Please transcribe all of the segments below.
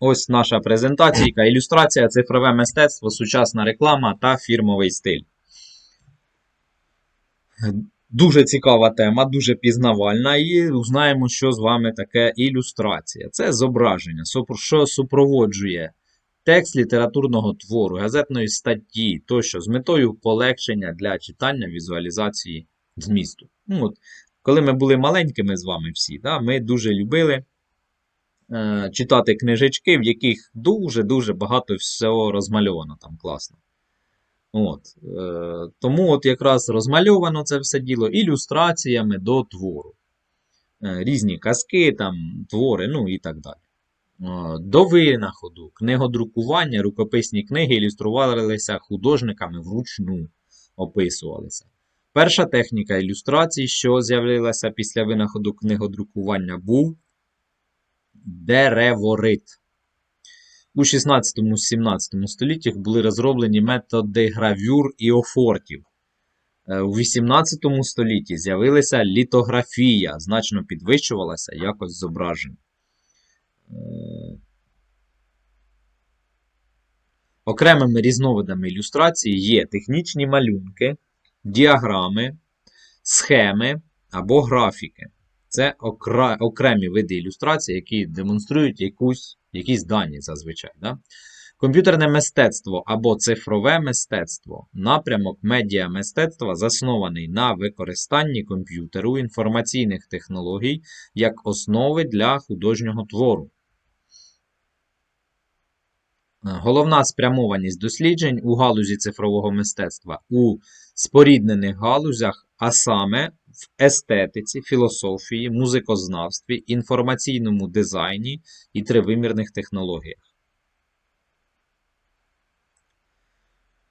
Ось наша презентація, ілюстрація, цифрове мистецтво, сучасна реклама та фірмовий стиль. Дуже цікава тема, дуже пізнавальна, і узнаємо, що з вами таке ілюстрація. Це зображення, що супроводжує текст літературного твору, газетної статті тощо з метою полегшення для читання візуалізації змісту. Ну, от, коли ми були маленькими з вами всі, да, ми дуже любили е, читати книжечки, в яких дуже-дуже багато всього розмальовано там класно. От, е, тому от якраз розмальовано це все діло ілюстраціями до твору. Е, різні казки, там, твори, ну і так далі. До винаходу книгодрукування, рукописні книги ілюструвалися художниками вручну, описувалися. Перша техніка ілюстрації, що з'явилася після винаходу книгодрукування, був дереворит. У 16-17 століттях були розроблені методи гравюр і офортів. Е, У 18 столітті з'явилася літографія, значно підвищувалася якось зображень. Е, Окремими різновидами ілюстрації є технічні малюнки, діаграми, схеми або графіки. Це окра- окремі види ілюстрації, які демонструють якусь, якісь дані зазвичай. Да? Комп'ютерне мистецтво або цифрове мистецтво напрямок медіамистецтва заснований на використанні комп'ютеру інформаційних технологій як основи для художнього твору. Е, Головна спрямованість досліджень у галузі цифрового мистецтва у споріднених галузях, а саме в естетиці, філософії, музикознавстві, інформаційному дизайні і тривимірних технологіях.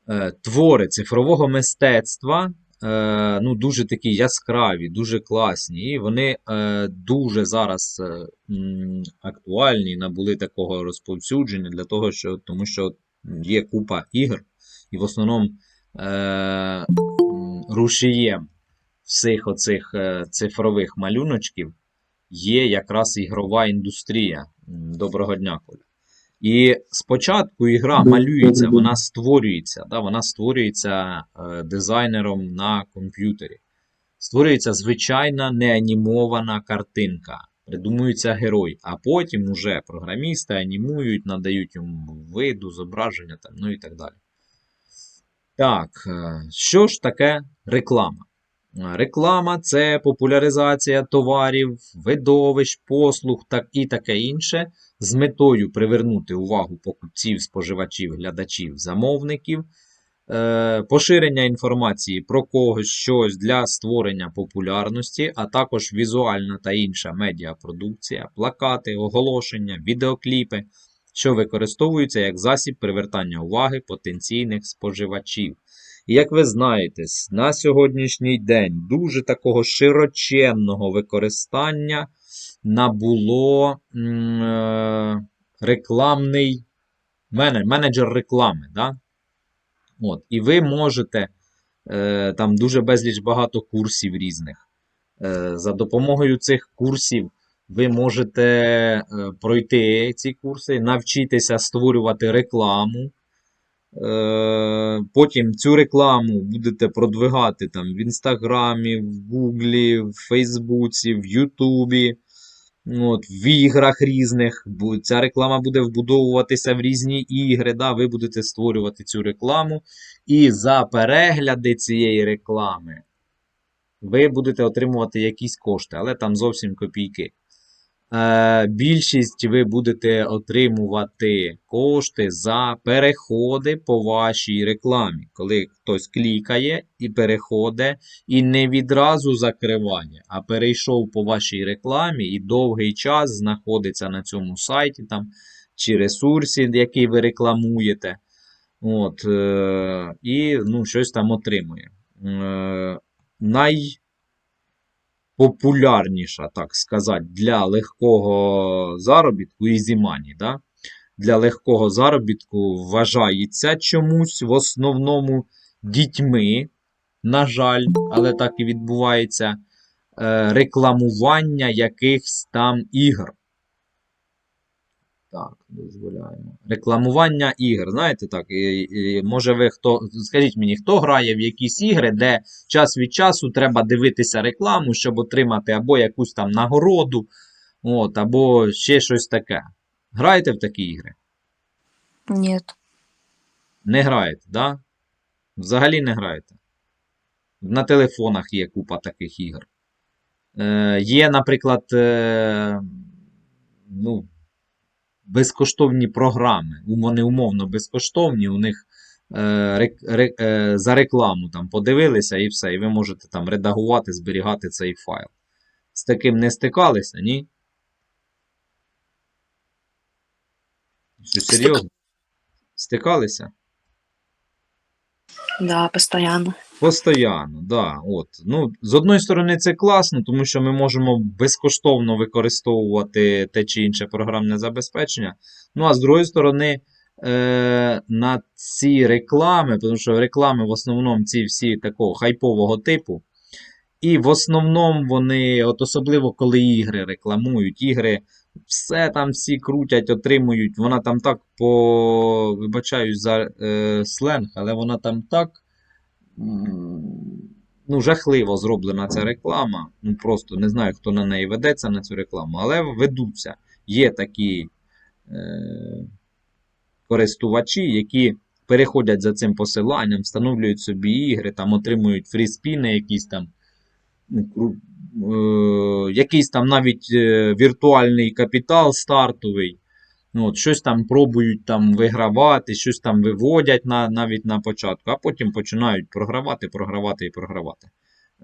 Е, Твори цифрового мистецтва е, ну, дуже такі яскраві, дуже класні. І вони е, дуже зараз актуальні, набули такого розповсюдження для того, що, тому що є купа ігр, і в основному рушієм всіх оцих е, цифрових малюночків є якраз ігрова індустрія. Доброго дня, Коля. І спочатку ігра малюється, вона створюється, да, вона створюється е, дизайнером на комп'ютері. Створюється звичайна неанімована картинка. Придумується герой, а потім уже програмісти анімують, надають йому виду, зображення там, ну і так далі. Так, е, що ж таке реклама? Реклама це популяризація товарів, видовищ, послуг так і таке інше з метою привернути увагу покупців, споживачів, глядачів, замовників, е, поширення інформації про когось щось для створення популярності, а також візуальна та інша медіапродукція, плакати, оголошення, відеокліпи, що використовуються як засіб привертання уваги потенційних споживачів. І як ви знаєте, на сьогоднішній день дуже такого широченного використання набуло е, рекламний менеджер реклами. Да? От, і ви можете е, там дуже безліч багато курсів різних. Е, за допомогою цих курсів ви можете пройти ці курси, навчитися створювати рекламу. Е, Потім цю рекламу будете продвигати там в Інстаграмі, в Гуглі, в Фейсбуці, в Ютубі, от, в іграх різних. Ця реклама буде вбудовуватися в різні ігри. Да? Ви будете створювати цю рекламу. І за перегляди цієї реклами ви будете отримувати якісь кошти, але там зовсім копійки. Е, більшість ви будете отримувати кошти за переходи по вашій рекламі. Коли хтось клікає і переходить, і не відразу закриває, а перейшов по вашій рекламі і довгий час знаходиться на цьому сайті там, чи ресурсі, який ви рекламуєте. От, е, і ну, щось там отримує. Е, най популярніша, так сказати, для легкого заробітку money, да? Для легкого заробітку вважається чомусь в основному дітьми, на жаль, але так і відбувається, е, рекламування якихось там ігр. Так, дозволяємо. Рекламування ігор. Знаєте так, і, і, може ви хто. Скажіть мені, хто грає в якісь ігри, де час від часу треба дивитися рекламу, щоб отримати або якусь там нагороду, от, або ще щось таке. Граєте в такі ігри? Нет. Не граєте, да? Взагалі не граєте. На телефонах є купа таких ігор. Е, є, наприклад, е, ну, безкоштовні програми. Вони умовно безкоштовні, у них е, ре- е, за рекламу там подивилися і все. І ви можете там редагувати, зберігати цей файл. З таким не стикалися, ні? Що, серйозно? Стикалися? Да, постоянно. Постоянно, да. От. Ну, з одної сторони, це класно, тому що ми можемо безкоштовно використовувати те чи інше програмне забезпечення. Ну, а з другої сторони, е, на ці реклами, тому що реклами в основному ці всі такого хайпового типу. І в основному вони, от особливо коли ігри рекламують, ігри все там всі крутять, отримують. Вона там так по, вибачаюсь за е, сленг, але вона там так ну, жахливо зроблена ця реклама. Ну, просто не знаю, хто на неї ведеться на цю рекламу, але ведуться. Є такі е, користувачі, які переходять за цим посиланням, встановлюють собі ігри, там отримують фріспіни, якісь там. ну, е, якийсь там навіть е, віртуальний капітал стартовий. Ну, от, щось там пробують там вигравати, щось там виводять на, навіть на початку, а потім починають програвати, програвати і програвати.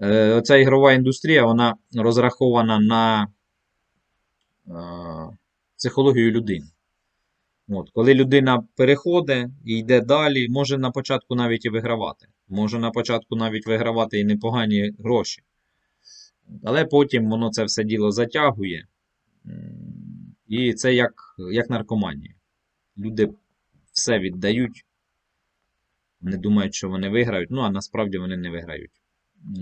Е, оця ігрова індустрія вона розрахована на е, психологію людини. От, коли людина переходить і йде далі, може на початку навіть і вигравати. Може на початку навіть вигравати і непогані гроші. Але потім воно це все діло затягує. І це як, як наркоманія. Люди все віддають, не думають, що вони виграють, ну а насправді вони не виграють.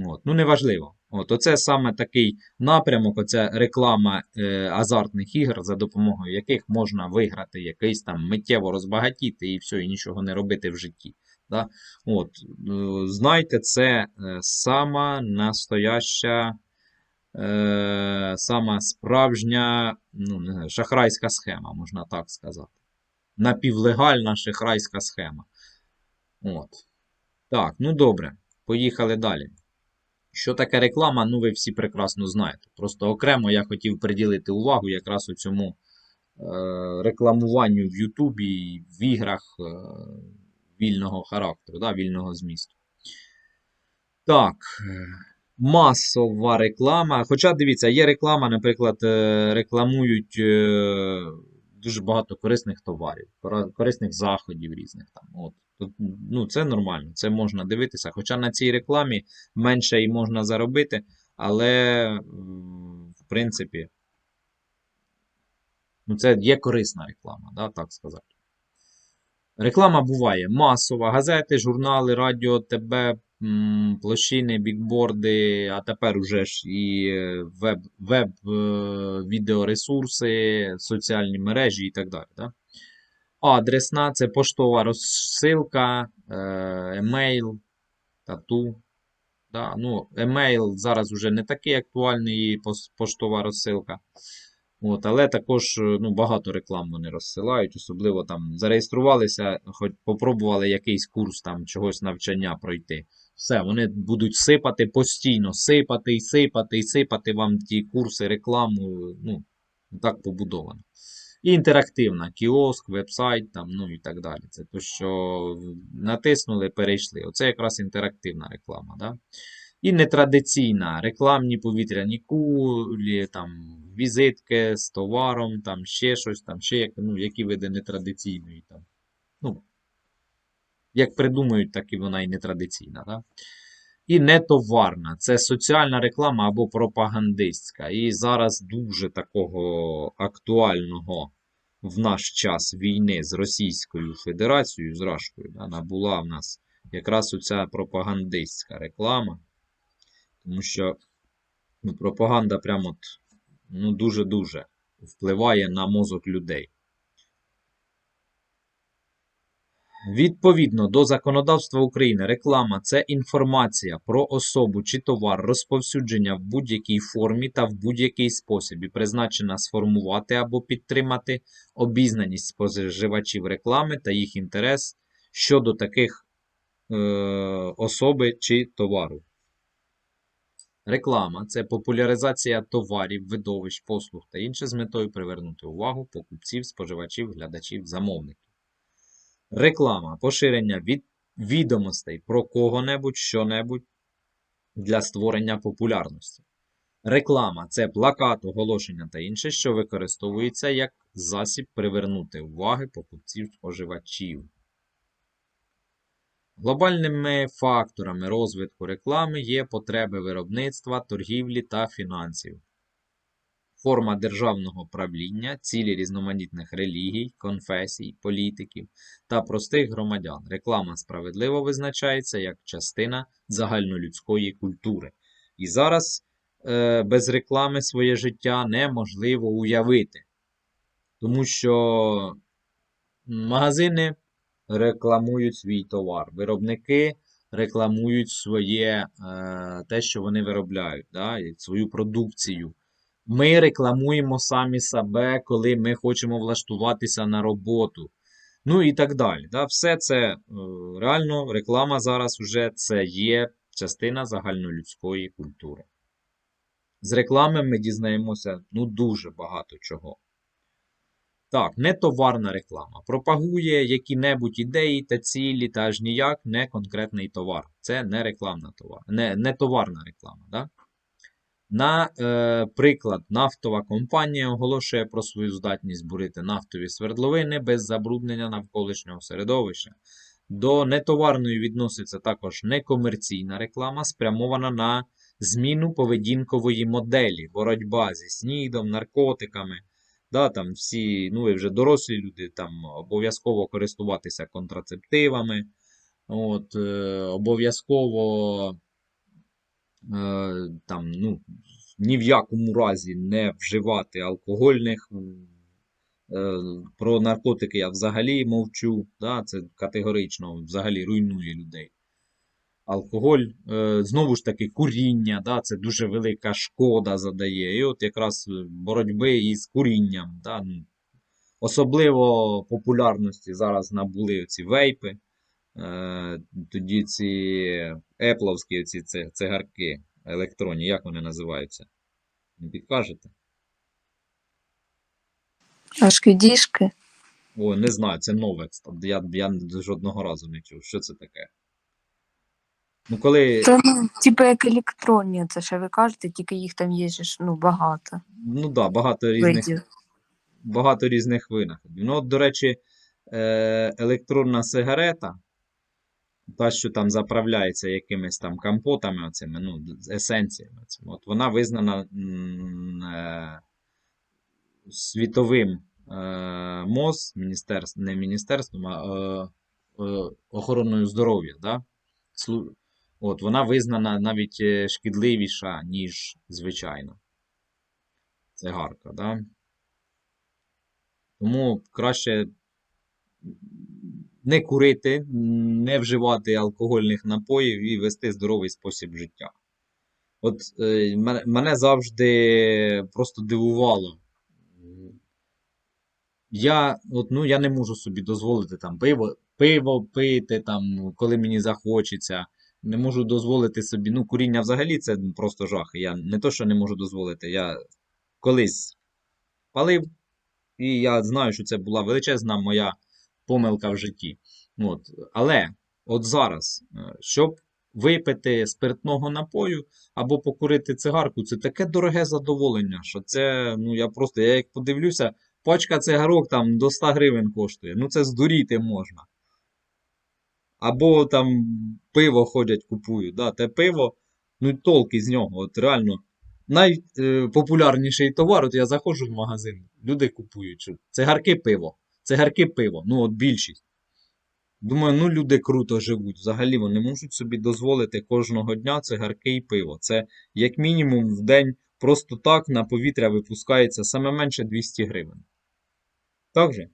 От. Ну, неважливо. От, оце саме такий напрямок, оця реклама е, азартних ігор, за допомогою яких можна виграти якийсь там миттєво розбагатіти і все, і нічого не робити в житті. Да? От, е, знайте, це е, сама настояща, е, сама справжня ну, шахрайська схема, можна так сказати. Напівлегальна шахрайська схема. От. Так, ну добре, поїхали далі. Що таке реклама, ну ви всі прекрасно знаєте. Просто окремо я хотів приділити увагу якраз у цьому е, рекламуванню в Ютубі в іграх е, вільного характеру, да, вільного змісту. Так, е, масова реклама. Хоча, дивіться, є реклама, наприклад, е, рекламують е, дуже багато корисних товарів, корисних заходів різних там. От. Ну, це нормально, це можна дивитися. Хоча на цій рекламі менше і можна заробити, але, в принципі, ну, це є корисна реклама, да, так сказати. Реклама буває масова, газети, журнали, радіо, ТБ, площини, бікборди, а тепер уже ж і е, веб, е, соціальні мережі і так далі. Да? Адресна це поштова розсилка, е, емейл, тату. Да? Ну, емейл зараз вже не такий актуальний поштова розсилка. От, але також е, ну, багато реклам вони розсилають, особливо там зареєструвалися, хоч попробували якийсь курс там чогось навчання пройти. Все, вони будуть сипати постійно, сипати і сипати і сипати вам ті курси, рекламу. Ну, так побудовано. І інтерактивна, кіоск, веб-сайт, там, ну і так далі. Це то, що натиснули, перейшли. Оце якраз інтерактивна реклама. Да? І нетрадиційна, рекламні повітряні кулі, там, візитки з товаром, там ще щось, там ще ну, які види нетрадиційної. Там. Ну, як придумають, так і вона і нетрадиційна. Да? І нетоварна. Це соціальна реклама або пропагандистська. І зараз дуже такого актуального в наш час війни з Російською Федерацією, з Рашкою, да, набула в нас якраз оця пропагандистська реклама. Тому що ну, пропаганда прямо от, ну, дуже-дуже впливає на мозок людей. Відповідно до законодавства України, реклама це інформація про особу чи товар, розповсюдження в будь-якій формі та в будь-який спосіб, і призначена сформувати або підтримати обізнаність споживачів реклами та їх інтерес щодо таких е, особи чи товару. Реклама це популяризація товарів, видовищ, послуг та інше з метою привернути увагу покупців, споживачів, глядачів, замовників. Реклама поширення від відомостей про кого-небудь, що-небудь для створення популярності. Реклама це плакат, оголошення та інше, що використовується як засіб привернути уваги покупців-споживачів. Глобальними факторами розвитку реклами є потреби виробництва, торгівлі та фінансів, форма державного правління, цілі різноманітних релігій, конфесій, політиків та простих громадян. Реклама справедливо визначається як частина загальнолюдської культури. І зараз е, без реклами своє життя неможливо уявити, тому що магазини рекламують свій товар, виробники рекламують своє, е, те, що вони виробляють, да, свою продукцію. Ми рекламуємо самі себе, коли ми хочемо влаштуватися на роботу. Ну і так далі. Да. Все це е, реально реклама зараз вже це є частина загальнолюдської культури. З реклами ми дізнаємося ну, дуже багато чого. Так, не товарна реклама. Пропагує які-небудь ідеї та цілі, та аж ніяк не конкретний товар. Це не рекламна товар, не, не товарна реклама. Да? На е, нафтова компанія оголошує про свою здатність бурити нафтові свердловини без забруднення навколишнього середовища. До нетоварної відноситься також некомерційна реклама, спрямована на зміну поведінкової моделі, боротьба зі снідом, наркотиками. Да, там всі, ну ви вже дорослі люди, там обов'язково користуватися контрацептивами, от, е, обов'язково там, ну, ні в якому разі не вживати алкогольних. Е, про наркотики я взагалі мовчу. Да, це категорично взагалі руйнує людей. Алкоголь, е, знову ж таки, куріння, да, це дуже велика шкода задає. І от якраз боротьби із курінням. Да, особливо популярності зараз набули ці вейпи, е, тоді ці епловські ці цигарки електронні, як вони називаються? Не підкажете? Ашкідішки. О, не знаю, це нове. Я, я жодного разу не чув. Що це таке? Ну, коли. Це ну, типу як електронні, це ще ви кажете, тільки їх там є ж ну, багато Ну так, да, багато різних, видів. багато різних винаходів. Ну, от, до речі, е, електронна сигарета, та, що там заправляється якимись там компотами, оцими, ну, есенціями, оцими, от вона визнана е, світовим е, МОЗ, міністерств, не міністерством, а е, охороною здоров'я. Да? От, вона визнана навіть шкідливіша, ніж звичайна цигарка. Да? Тому краще не курити, не вживати алкогольних напоїв і вести здоровий спосіб життя. От е, мене, завжди просто дивувало. Я, от, ну, я не можу собі дозволити там пиво, пиво пити, там, коли мені захочеться. Не можу дозволити собі. Ну, куріння взагалі це просто жах. Я не то, що не можу дозволити. Я колись палив, і я знаю, що це була величезна моя помилка в житті. От. Але от зараз, е, щоб випити спиртного напою або покурити цигарку, це таке дороге задоволення, що це, ну я просто, я як подивлюся, пачка цигарок там до 100 гривень коштує. Ну це здуріти можна. Або там пиво ходять, купують. Да, те пиво, ну толки з нього. От реально найпопулярніший товар, от я заходжу в магазин, люди купують. Цигарки пиво. Цигарки пиво. Ну, от більшість. Думаю, ну люди круто живуть. Взагалі вони можуть собі дозволити кожного дня цигарки і пиво. Це як мінімум в день просто так на повітря випускається саме менше 200 гривень. Так же?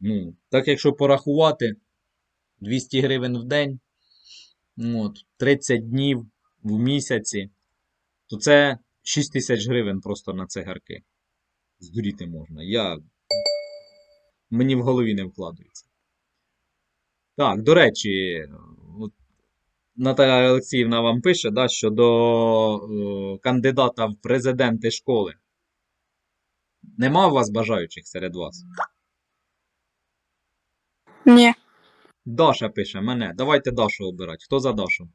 Ну, так якщо порахувати, 200 гривень в день, от, 30 днів в місяці, то це 6 тисяч гривень просто на цигарки. Здуріти можна. Я... Мені в голові не вкладається. Так, до речі, от Наталя Олексіївна вам пише, да, щодо е, кандидата в президенти школи. Нема у вас бажаючих серед вас? Ні. Даша пише мене. Давайте Дашу обирати. Хто за Дашу?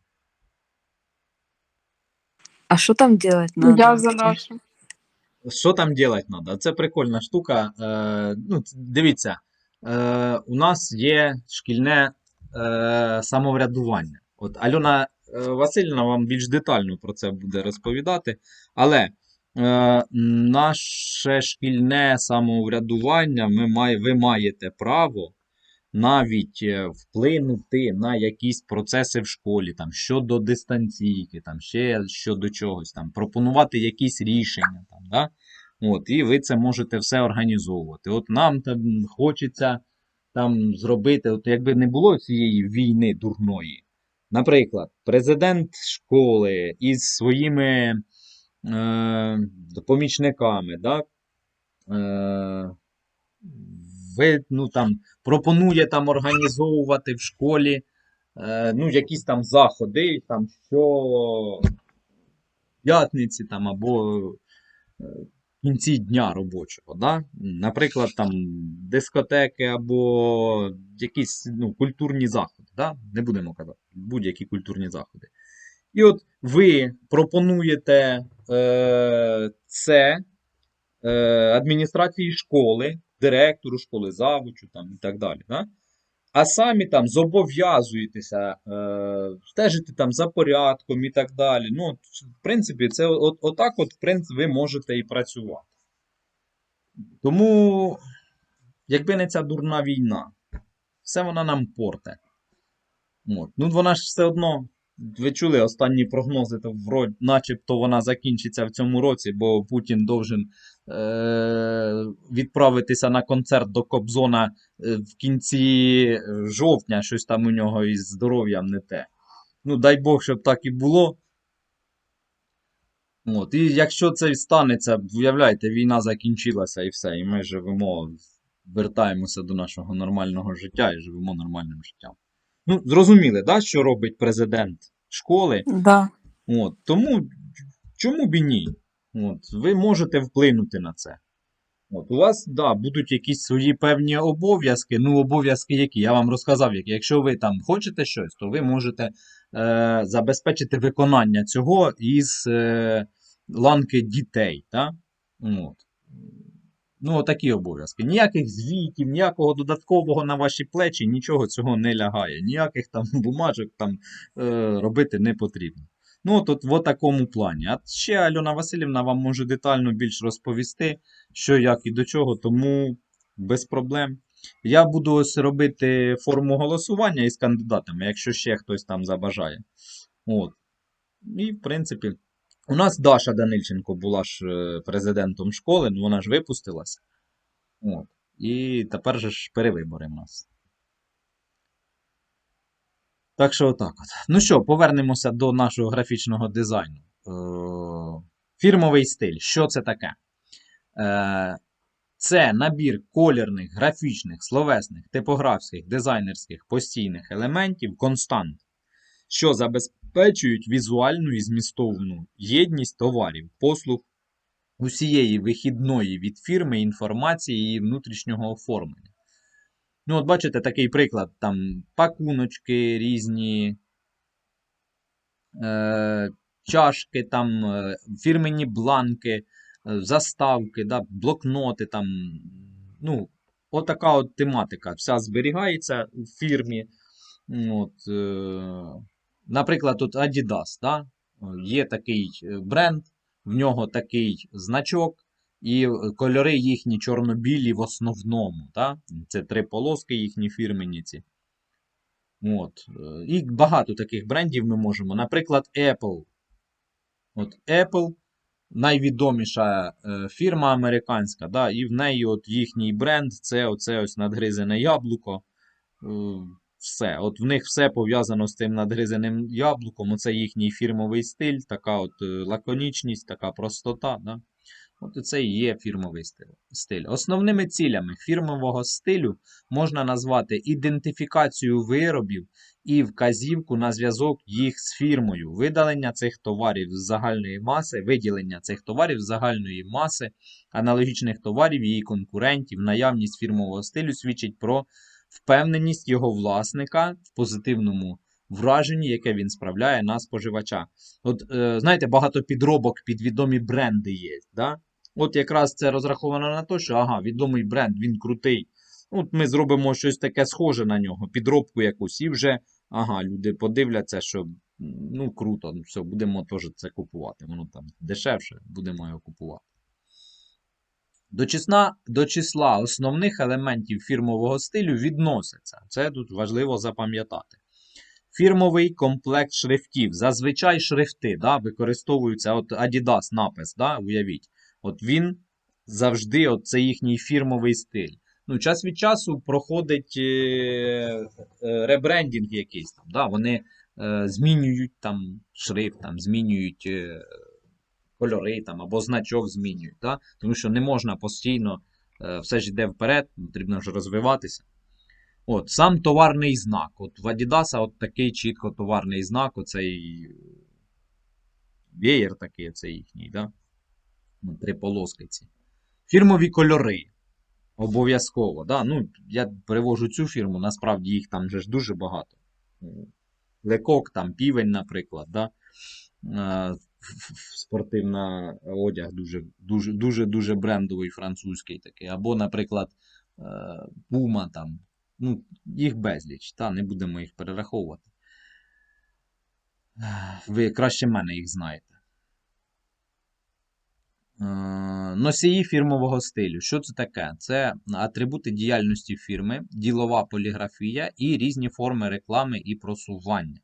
А що там делать надо? Я за Дашу. Що там робити треба? Це прикольна штука. Е, ну, дивіться, е, у нас є шкільне е, самоврядування. От Альона е, Васильівна вам більш детально про це буде розповідати. Але е, наше шкільне самоврядування, ми має, ви маєте право навіть е, вплинути на якісь процеси в школі, там, щодо дистанційки, там, ще щодо чогось, там, пропонувати якісь рішення. Там, да? От, і ви це можете все організовувати. От нам там хочеться там зробити, от якби не було цієї війни дурної. Наприклад, президент школи із своїми е, помічниками, да, е, ви, ну, там, пропонує там організовувати в школі е, ну, якісь там заходи, там, що п'ятниці там, або е, кінці дня робочого. Да? Наприклад, там дискотеки або якісь ну, культурні заходи. Да? Не будемо казати, будь-які культурні заходи. І от ви пропонуєте е, це е, адміністрації школи, директору школи, завучу там, і так далі. Да? А самі там зобов'язуєтеся е, стежити там за порядком і так далі. Ну, в принципі, це от, отак от, в принципі, ви можете і працювати. Тому, якби не ця дурна війна, все вона нам порте. От. Ну, вона ж все одно, ви чули останні прогнози, то вроді, начебто вона закінчиться в цьому році, бо Путін должен відправитися на концерт до Кобзона е, в кінці е, жовтня, щось там у нього із здоров'ям не те. Ну, дай Бог, щоб так і було. От, і якщо це станеться, уявляєте, війна закінчилася і все, і ми живемо, вертаємося до нашого нормального життя і живемо нормальним життям. Ну, зрозуміли, да, що робить президент школи? Да. От, тому чому б і ні? От, ви можете вплинути на це. От, у вас, да, будуть якісь свої певні обов'язки. Ну, обов'язки які? Я вам розказав, які. Якщо ви там хочете щось, то ви можете е, забезпечити виконання цього із е, ланки дітей. Та? От. Ну, такі обов'язки. Ніяких звітів, ніякого додаткового на ваші плечі, нічого цього не лягає. Ніяких там бумажок там е, робити не потрібно. Ну, от в такому плані. А ще Альона Васильівна вам може детально більш розповісти, що, як і до чого, тому без проблем. Я буду ось робити форму голосування із кандидатами, якщо ще хтось там забажає. От. І, в принципі, у нас Даша Данильченко була ж е, президентом школи, вона ж випустилась. От. І тепер же ж перевибори в нас. Так що отак от. Ну що, повернемося до нашого графічного дизайну. Е, фірмовий стиль. Що це таке? Е, це набір колірних, графічних, словесних, типографських, дизайнерських постійних елементів констант, що забезпечують візуальну і змістовну єдність товарів, послуг усієї вихідної від фірми інформації і внутрішнього оформлення. Ну, от бачите такий приклад: там пакуночки різні, е, чашки, там, е, фірмені бланки, е, заставки, да, блокноти. там, ну, Отака от тематика. Вся зберігається у фірмі. От, е, наприклад, тут Adidas. Да? Є такий е, бренд, в нього такий значок. І е, кольори їхні чорно-білі в основному. Да? Це три полоски їхні фірмені. От. е, І багато таких брендів ми можемо. Наприклад, Apple. От Apple найвідоміша е, фірма американська, да? і в неї от їхній бренд це оце ось надгризене яблуко. Все. От в них все пов'язано з цим надгризаним яблуком. Оце їхній фірмовий стиль, така от лаконічність, така простота. Да? От це і є фірмовий стиль. Основними цілями фірмового стилю можна назвати ідентифікацію виробів і вказівку на зв'язок їх з фірмою, видалення цих товарів з загальної маси, виділення цих товарів з загальної маси, аналогічних товарів її конкурентів, наявність фірмового стилю свідчить про впевненість його власника в позитивному враженні, яке він справляє на споживача. От, е, знаєте, багато підробок під відомі бренди є. Да? От якраз це розраховано на те, що ага, відомий бренд, він крутий. От ми зробимо щось таке схоже на нього, підробку якусь, і вже ага, люди подивляться, що ну круто, ну все, будемо теж це купувати. Воно там дешевше, будемо його купувати. До числа, до числа основних елементів фірмового стилю відносяться. Це тут важливо запам'ятати. Фірмовий комплект шрифтів. Зазвичай шрифти да, використовуються. От Adidas напис, да, уявіть. От він завжди, от це їхній фірмовий стиль. Ну, час від часу проходить е, е, ребрендінг якийсь там. Да, вони е, змінюють там шрифт, там, змінюють е, кольори там, або значок змінюють. Да? Тому що не можна постійно, е, все ж йде вперед, потрібно ж розвиватися. От, сам товарний знак. От в Adidas от такий чітко товарний знак, оцей веєр такий, це їхній, да? Ну, Три полоски ці. Фірмові кольори. Обов'язково. Да? Ну, я привожу цю фірму, насправді їх там же ж дуже багато. Лекок, там півень, наприклад. Да? Е, Спортивна одяг дуже дуже, дуже, дуже брендовий французький такий. Або, наприклад, е, Puma там. Ну, їх безліч, та, не будемо їх перераховувати. Ви краще мене їх знаєте. Е, Носії фірмового стилю. Що це таке? Це атрибути діяльності фірми, ділова поліграфія і різні форми реклами і просування.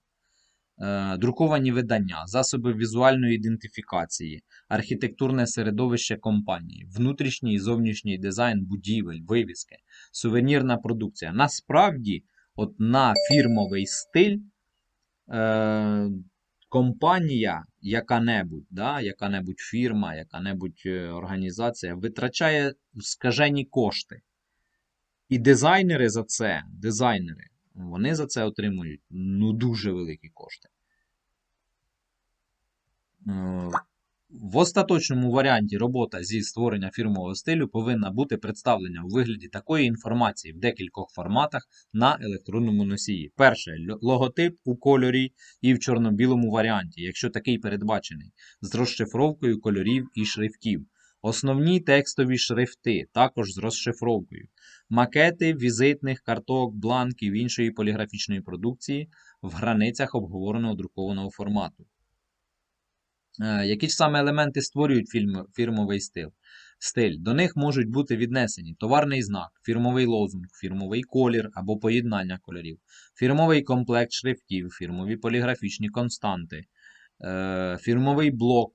Е, Друковані видання, засоби візуальної ідентифікації, архітектурне середовище компанії, внутрішній і зовнішній дизайн будівель, вивіски, сувенірна продукція. Насправді, от на фірмовий стиль е, компанія, яка-небудь, да, яка-небудь фірма, яка-небудь е, організація витрачає скажені кошти. І дизайнери за це, дизайнери, вони за це отримують ну, дуже великі кошти. В остаточному варіанті робота зі створення фірмового стилю повинна бути представлена у вигляді такої інформації в декількох форматах на електронному носії. Перше логотип у кольорі і в чорно-білому варіанті, якщо такий передбачений, з розшифровкою кольорів і шрифтів. Основні текстові шрифти, також з розшифровкою. Макети візитних карток, бланків іншої поліграфічної продукції в границях обговореного друкованого формату. Е, Які ж саме елементи створюють фільм, фірмовий стиль? стиль? До них можуть бути віднесені товарний знак, фірмовий лозунг, фірмовий колір або поєднання кольорів, фірмовий комплект шрифтів, фірмові поліграфічні константи, е, фірмовий блок,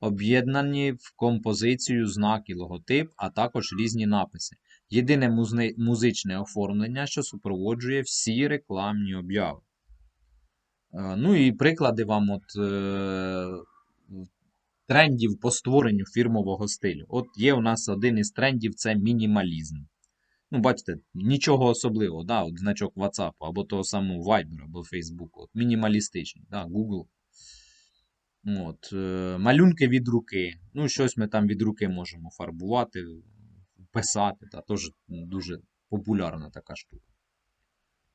об'єднані в композицію знак і логотип, а також різні написи. Єдине музичне оформлення, що супроводжує всі рекламні обяви. Е, Ну і приклади вам от трендів по створенню фірмового стилю. От є у нас один із трендів це мінімалізм. Ну, бачите, нічого особливого, да, от значок WhatsApp, або того самого Viber, або Facebook. От, мінімалістичний, да, Google. От, е, малюнки від руки. Ну, щось ми там від руки можемо фарбувати, писати. Та, теж дуже популярна така штука.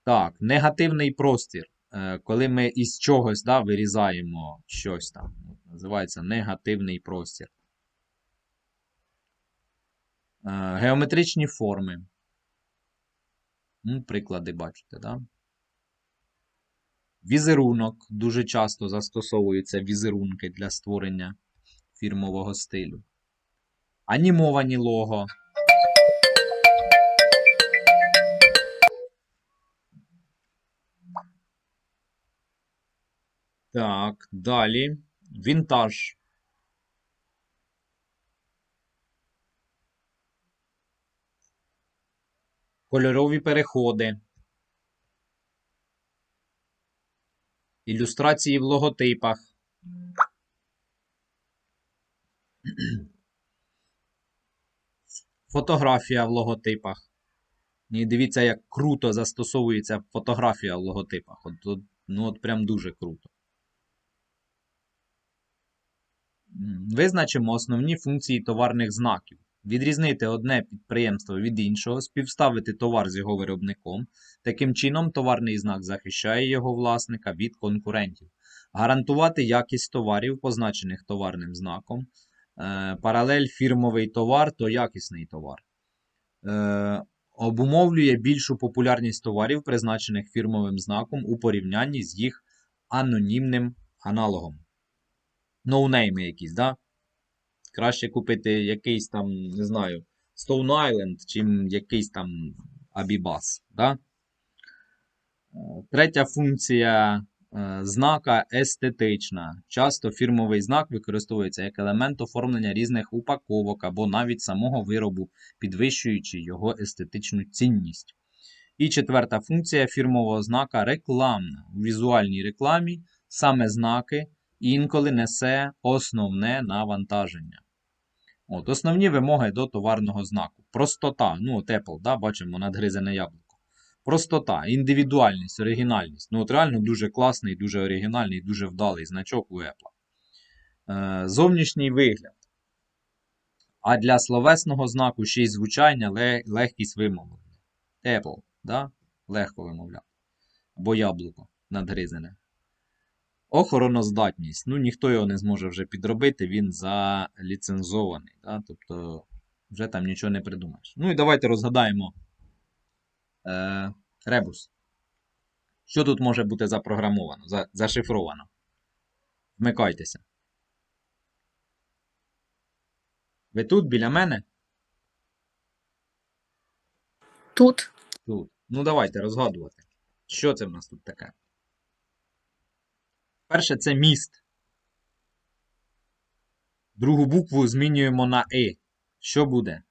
Так, негативний простір. Е, Коли ми із чогось да, вирізаємо щось там, називається негативний простір. Е, Геометричні форми. Ну, приклади бачите, да? Візерунок. Дуже часто застосовуються візерунки для створення фірмового стилю. Анімовані лого. Так, далі. Вінтаж. Кольорові переходи. Ілюстрації в логотипах. Фотографія в логотипах. І дивіться, як круто застосовується фотографія в логотипах. От, от, ну, от прям дуже круто. Визначимо основні функції товарних знаків. Відрізнити одне підприємство від іншого, співставити товар з його виробником. Таким чином, товарний знак захищає його власника від конкурентів. Гарантувати якість товарів, позначених товарним знаком. Е, паралель фірмовий товар то якісний товар. Е, обумовлює більшу популярність товарів, призначених фірмовим знаком у порівнянні з їх анонімним аналогом. Ноунейми якісь, да? Краще купити якийсь там, не знаю, Stone Island, чим якийсь там Abibas, да? Е, Третя функція е, знака естетична. Часто фірмовий знак використовується як елемент оформлення різних упаковок або навіть самого виробу, підвищуючи його естетичну цінність. І четверта функція фірмового знака рекламна. У візуальній рекламі саме знаки інколи несе основне навантаження. От, основні вимоги до товарного знаку. Простота. Ну, от Apple, да, бачимо надгризене яблуко. Простота, індивідуальність, оригінальність. Ну, от реально дуже класний, дуже оригінальний, дуже вдалий значок у Apple. Е, зовнішній вигляд. А для словесного знаку ще й звучання, ле- легкість вимовлення. Apple, да? легко вимовляти. Або яблуко надгризене. Охороноздатність. Ну, ніхто його не зможе вже підробити, він заліцензований. Да? Тобто, вже там нічого не придумаєш. Ну і давайте розгадаємо е, ребус. Що тут може бути запрограмовано, за, зашифровано? Вмикайтеся. Ви тут біля мене? Тут Тут. Ну, давайте розгадувати. Що це в нас тут таке? Перше це міст. Другу букву змінюємо на И. Що буде?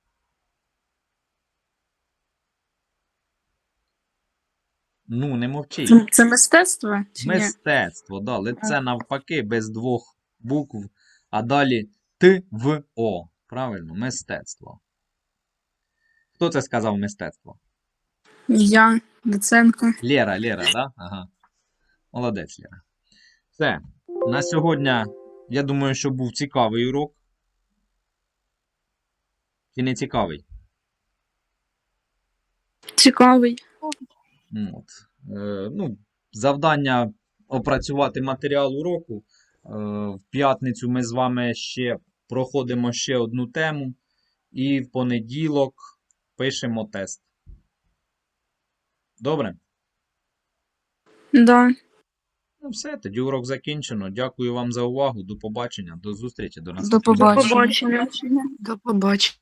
Ну, не мовчіть. Це, це мистецтво? Чи ні? Мистецтво, да, але це навпаки без двох букв, а далі Т, В, О. Правильно, мистецтво. Хто це сказав мистецтво? Я, Доценко. Лера, Лера, да? Ага. Молодець, Лера. Все. На сьогодні, я думаю, що був цікавий урок. Чи не цікавий? Цікавий. От. Е, ну, завдання опрацювати матеріал уроку. Е, в п'ятницю ми з вами ще проходимо ще одну тему. І в понеділок пишемо тест. Добре? Да. Ну, все, тоді урок закінчено. Дякую вам за увагу. До побачення, до зустрічі, до до наступного. побачення. До побачення.